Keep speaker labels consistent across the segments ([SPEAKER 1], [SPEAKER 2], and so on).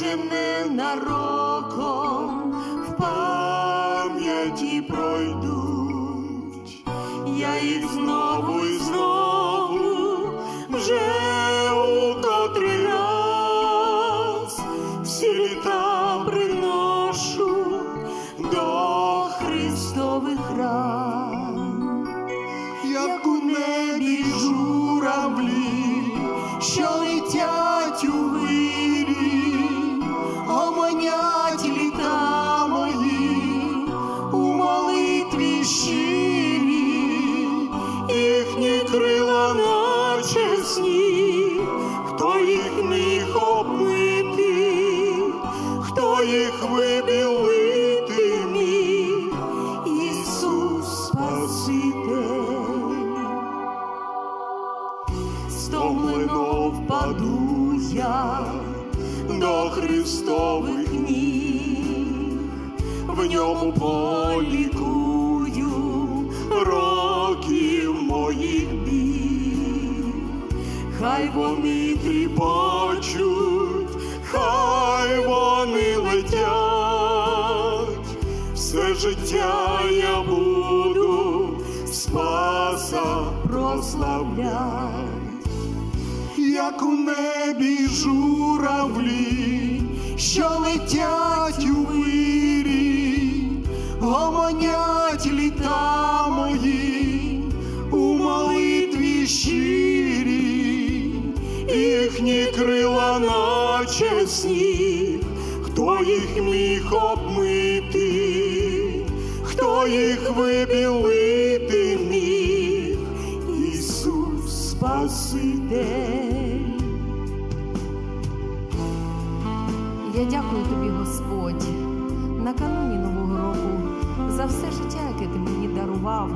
[SPEAKER 1] наче нароком в пам'яті пройдуть, я їх знову і знову вже у котрий раз всі літа приношу до наче сніг, хто їх міг обмити, хто їх вибілити міг, Ісус Спаситель. Стомлено впаду я до Христових ніг, в ньому полікую хай вони тріпочуть, хай вони летять, все життя я буду Спаса прославлять. Як у небі журавлі, що летять наче сніг, хто їх міг обмити, хто їх вибілити міг, Ісус Спаситель.
[SPEAKER 2] Я дякую тобі, Господь, накануні Нового року за все життя, яке ти мені дарував,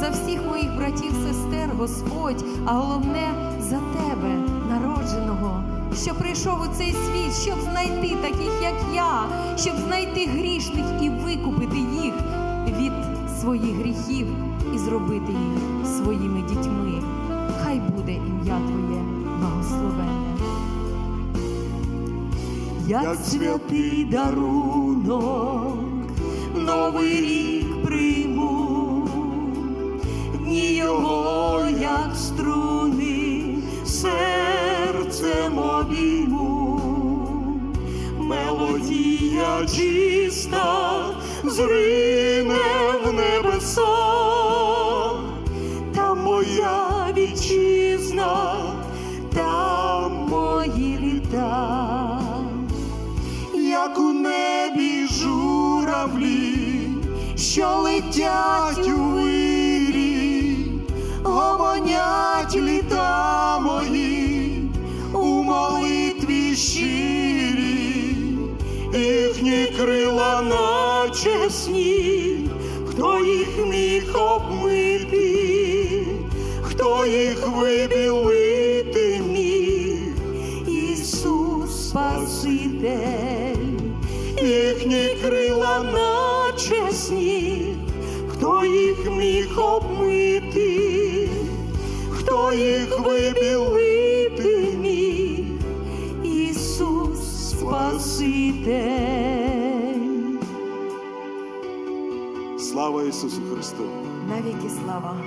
[SPEAKER 2] за всіх моїх братів, сестер, Господь, а головне за тебе, що прийшов у цей світ, щоб знайти таких, як я, щоб знайти грішних і викупити їх від своїх гріхів і зробити їх своїми дітьми. Хай буде ім'я Твоє благословенне.
[SPEAKER 1] як святий дарунок, новий мелодія чиста зрине в небеса, там моя вітчизна, там мої літа. Як у небі журавлі, що летять у вирі, гомонять літа мої крила наче сніг, хто їх міг обмити, хто їх вибілити міг. Ісус Спаситель, їхні крила наче сніг, хто їх міг обмити, хто їх вибілити міг, Ісус Спаситель. Слава Ісусу Христу!
[SPEAKER 2] Навіки слава.